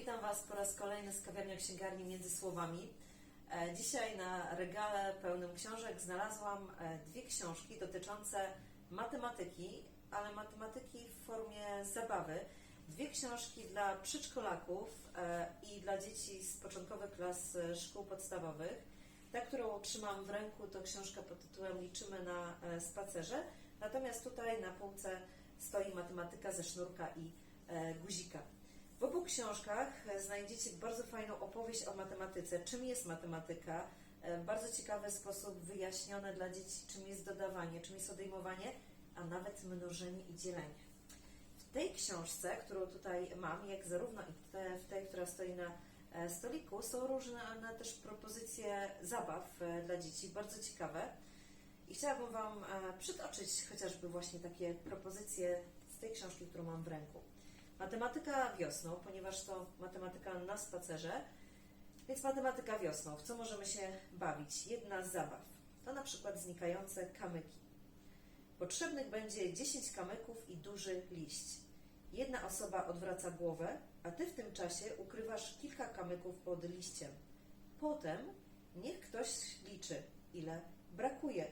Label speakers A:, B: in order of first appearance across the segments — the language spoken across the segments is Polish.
A: Witam Was po raz kolejny z kawiarni księgarni Między Słowami. E, Dzisiaj na regale pełnym książek znalazłam e, dwie książki dotyczące matematyki, ale matematyki w formie zabawy. Dwie książki dla przedszkolaków e, i dla dzieci z początkowych klas szkół podstawowych. Ta, którą trzymam w ręku, to książka pod tytułem Liczymy na spacerze. Natomiast tutaj na półce stoi matematyka ze sznurka i guzika. W obu książkach e, znajdziecie bardzo fajną opowieść o matematyce. Czym jest matematyka? E, W bardzo ciekawy sposób wyjaśnione dla dzieci, czym jest dodawanie, czym jest odejmowanie, a nawet mnożenie i dzielenie. W tej książce, którą tutaj mam, jak zarówno w te- w tej, która stoi na e, stoliku, są różne też propozycje zabaw e, dla dzieci, bardzo ciekawe. I chciałabym Wam e, przytoczyć chociażby właśnie takie propozycje z tej książki, którą mam w ręku. Matematyka wiosną, ponieważ to matematyka na spacerze, więc matematyka wiosną. W co możemy się bawić? Jedna z zabaw to na przykład znikające kamyki. Potrzebnych będzie 10 kamyków i duży liść. Jedna osoba odwraca głowę, a ty w tym czasie ukrywasz kilka kamyków pod liściem. Potem niech ktoś liczy, ile brakuje.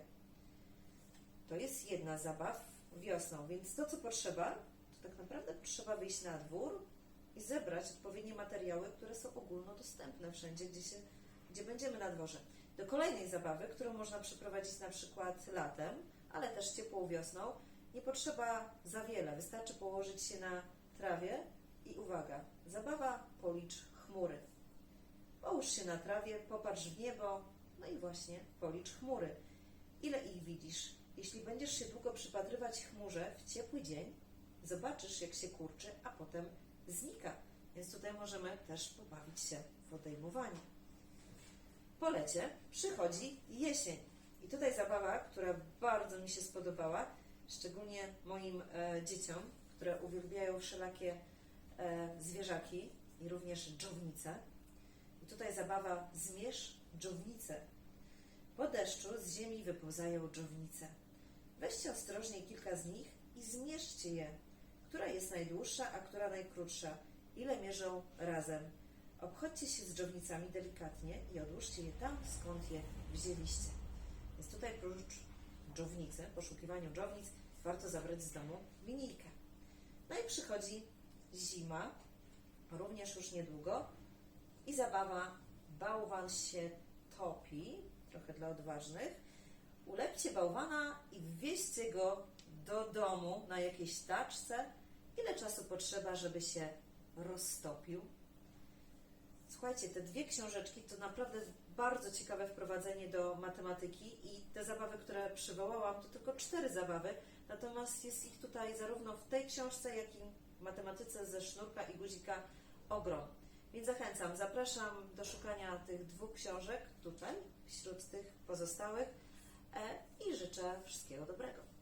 A: To jest jedna zabaw wiosną, więc to, co potrzeba, to tak naprawdę trzeba wyjść na dwór i zebrać odpowiednie materiały, które są ogólnodostępne wszędzie, gdzie, się, gdzie będziemy na dworze. Do kolejnej zabawy, którą można przeprowadzić na przykład latem, ale też ciepłą wiosną, nie potrzeba za wiele. Wystarczy położyć się na trawie i uwaga, zabawa policz chmury. Połóż się na trawie, popatrz w niebo, no i właśnie policz chmury. Ile ich widzisz? Jeśli będziesz się długo przypatrywać chmurze w ciepły dzień, zobaczysz jak się kurczy, a potem znika. Więc tutaj możemy też pobawić się w odejmowanie. Po lecie przychodzi jesień. I tutaj zabawa, która bardzo mi się spodobała, szczególnie moim e, dzieciom, które uwielbiają wszelakie e, zwierzaki i również dżownice. I tutaj zabawa zmierz dżownicę. Po deszczu z ziemi wypełzają dżownice. Weźcie ostrożnie kilka z nich i zmierzcie je. Która jest najdłuższa, a która najkrótsza? Ile mierzą razem? Obchodźcie się z dżownicami delikatnie i odłóżcie je tam, skąd je wzięliście. Więc tutaj prócz dżownicy, poszukiwaniu dżownic, warto zabrać z domu linijkę. No i przychodzi zima, również już niedługo, i zabawa bałwan się topi, trochę dla odważnych. Ulepcie bałwana i wwieźcie go do domu na jakiejś taczce. Ile czasu potrzeba, żeby się roztopił? Słuchajcie, te dwie książeczki to naprawdę bardzo ciekawe wprowadzenie do matematyki i te zabawy, które przywołałam, to tylko cztery zabawy, natomiast jest ich tutaj zarówno w tej książce, jak i w matematyce ze sznurka i guzika ogrom. Więc zachęcam, zapraszam do szukania tych dwóch książek tutaj, wśród tych pozostałych e, i życzę wszystkiego dobrego.